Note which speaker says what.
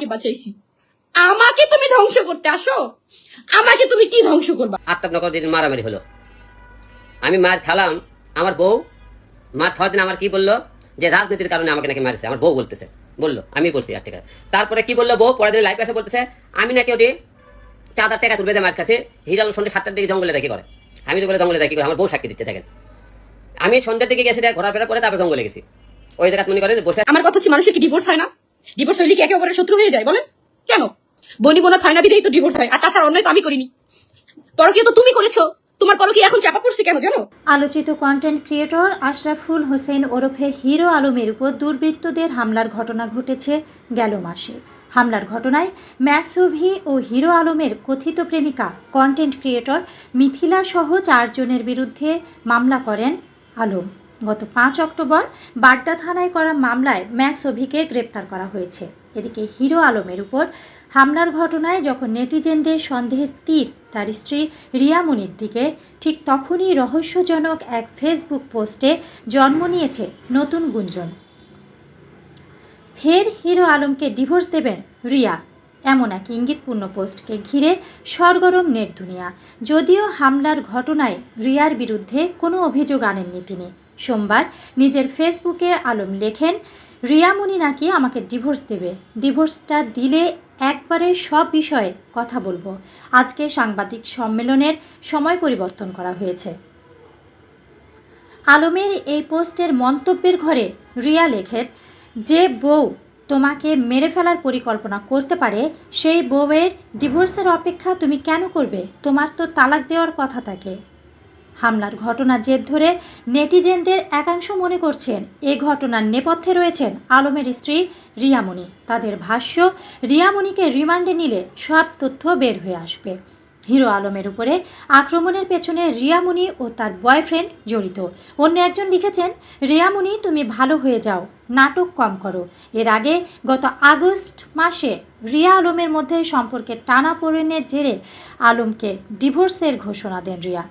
Speaker 1: তোমাকে বাঁচাইছি। আমাকে তুমি ধ্বংস করতে আসো। আমাকে তুমি কি ধ্বংস করবা?
Speaker 2: আত্মনগর দিন মারামারি হলো। আমি মার খালাম আমার বউ মার খাওয়ার দিন আমার কি বলল? যে রাজনীতির কারণে আমাকে নাকি মারছে আমার বউ বলতেছে। বলল আমি বলছি আর ঠিক আছে তারপরে কি বলল বউ? পরের দিন লাইফ এসে বলতেছে আমি নাকি ওটি চাঁদার টাকা তুলবে মার কাছে হিরাল সন্ধ্যে সাতটার দিকে জঙ্গলে দেখি করে। আমি তো বলে জঙ্গলে দেখি করে আমার বউ সাক্ষী দিচ্ছে দেখেন। আমি সন্ধ্যের দিকে গেছি দেখ ঘোরাফেরা করে তারপরে জঙ্গলে গেছি। ওই জায়গা মনে করেন বসে
Speaker 1: আমার কথা হচ্ছে মানুষের কি ডিভোর্স হয় না? ডিভোর্স হইলে কি একে অপরের শত্রু হয়ে যায়, বলেন? কেন? বনি বোনা থায় না বিদেই তো ডিভোর্স হয়, আর তাছাড়া অন্যায় তো আমি করিনি। পরকীয় তো তুমি করেছ, তোমার পরকীয় এখন চাপা পড়ছে কেন জানো?
Speaker 3: আলোচিত কন্টেন্ট ক্রিয়েটর আশরাফুল হোসেন ওরফে হিরো আলমের উপর দুর্বৃত্তদের হামলার ঘটনা ঘটেছে গেল মাসে। হামলার ঘটনায় ম্যাক্সোভি ও হিরো আলমের কথিত প্রেমিকা কন্টেন্ট ক্রিয়েটর মিথিলা সহ চারজনের বিরুদ্ধে মামলা করেন আলম। গত পাঁচ অক্টোবর বাড্ডা থানায় করা মামলায় ম্যাক্স অভিকে গ্রেপ্তার করা হয়েছে। এদিকে হিরো আলমের উপর হামলার ঘটনায় যখন নেটিজেনদের সন্দেহের তীর, তার স্ত্রী রিয়া মুনির দিকে ঠিক তখনই রহস্যজনক এক ফেসবুক পোস্টে জন্ম নিয়েছে নতুন গুঞ্জন। ফের হিরো আলমকে ডিভোর্স দেবেন রিয়া। এমন এক ইঙ্গিতপূর্ণ পোস্টকে ঘিরে সরগরম নেট দুনিয়া। যদিও হামলার ঘটনায় রিয়ার বিরুদ্ধে কোনো অভিযোগ আনেননি তিনি। সোমবার নিজের ফেসবুকে আলম লেখেন রিয়ামণি নাকি আমাকে ডিভোর্স দেবে। ডিভোর্সটা দিলে একবারে সব বিষয়ে কথা বলব। আজকে সাংবাদিক সম্মেলনের সময় পরিবর্তন করা হয়েছে। আলমের এই পোস্টের মন্তব্যের ঘরে রিয়া লেখেন, যে বউ তোমাকে মেরে ফেলার পরিকল্পনা করতে পারে, সেই বউয়ের ডিভোর্সের অপেক্ষা তুমি কেন করবে? তোমার তো তালাক দেওয়ার কথা থাকে। হামলার ঘটনা জের ধরে নেটিজেনদের একাংশ মনে করছেন, এ ঘটনার নেপথ্যে রয়েছেন আলমের স্ত্রী রিয়ামণি। তাদের ভাষ্য, রিয়ামণিকে রিমান্ডে নিলে সব তথ্য বের হয়ে আসবে। হিরো আলমের উপরে আক্রমণের পেছনে রিয়ামণি ও তার বয়ফ্রেন্ড জড়িত। অন্য একজন লিখেছেন, রিয়ামণি, তুমি ভালো হয়ে যাও, নাটক কম করো। এর আগে গত আগস্ট মাসে রিয়া আলমের মধ্যে সম্পর্কে টানা পড়েনের জেরে আলমকে ডিভোর্সের ঘোষণা দেন রিয়া।